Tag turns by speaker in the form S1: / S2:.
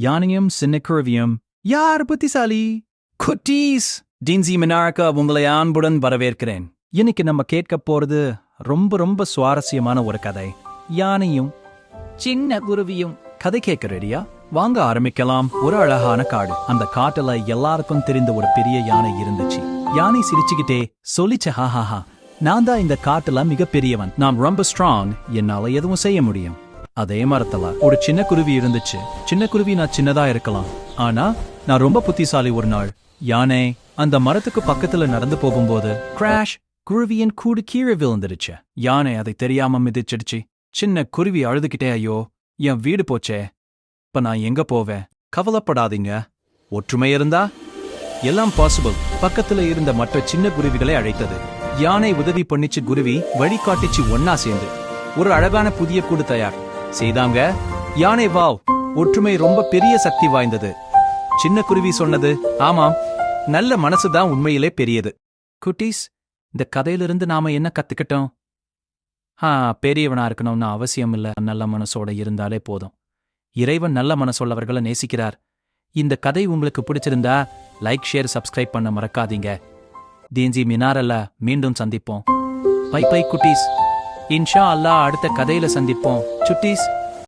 S1: யானையும் சின்ன குருவியும் யார் புத்திசாலி? குட்டீஸ்! டின்சி மினார்க்கா உங்களை அன்புடன் வரவேற்கிறேன். இன்னைக்கு நம்ம கேட்க போறது ரொம்ப ரொம்ப சுவாரஸ்யமான ஒரு கதை. யானையும் சின்ன குருவியும் கதை கேட்க ரெடியா வாங்க ஆரம்பிக்கலாம். ஒரு அழகான காடு. அந்த காட்டுல எல்லாருக்கும் தெரிந்த ஒரு பெரிய யானை இருந்துச்சு. யானை சிரிச்சுக்கிட்டே சொல்லிச்சு ஹாஹாஹா நான் தான் இந்த காட்டுல மிகப்பெரியவன். நான் ரொம்ப ஸ்ட்ராங் என்னால எதுவும் செய்ய முடியும். அதே மரத்துல. ஒரு சின்ன குருவி இருந்துச்சு. சின்ன குருவி நான் சின்னதா இருக்கலாம். ஆனா நான் ரொம்ப புத்திசாலி ஒரு நாள். யானை அந்த மரத்துக்கு பக்கத்துல நடந்து போகும்போது கிராஷ் குருவியின் கூடு கீழே விழுந்துடுச்சு. யானை அதை தெரியாம மிதிச்சிடுச்சு. சின்ன குருவி அழுதுகிட்டே ஐயோ என் வீடு போச்சே. இப்ப நான் எங்க போவேன்? கவலைப்படாதீங்க. ஒற்றுமை இருந்தா? எல்லாம் பாசிபிள் பக்கத்துல இருந்த மற்ற சின்ன குருவிகளை அழைத்தது. யானை உதவி பண்ணிச்சு குருவி வழிகாட்டிச்சு ஒன்னா சேர்ந்து. ஒரு அழகான புதிய கூடு தயார். செய்தாங்க. யானை வாவ் ஒற்றுமை ரொம்ப பெரிய சக்தி வாய்ந்தது. சின்ன குருவி சொன்னது ஆமாம் நல்ல மனசுதான் உண்மையிலே பெரியது. குட்டீஸ் இந்த கதையிலிருந்து நாம என்ன கத்துக்கிட்டோம்? ஆ பெரியவனா இருக்கணும்னு அவசியம் இல்ல. நல்ல மனசோட இருந்தாலே போதும். இறைவன் நல்ல மனசுள்ளவர்களை நேசிக்கிறார். இந்த கதை உங்களுக்கு பிடிச்சிருந்தா லைக் ஷேர் சப்ஸ்கிரைப் பண்ண மறக்காதீங்க. தீஞ்சி மினாரல்ல மீண்டும் சந்திப்போம். பை பை குட்டீஸ். இன்ஷா அல்லாஹ் அடுத்த கதையில சந்திப்போம். சுட்டீஸ்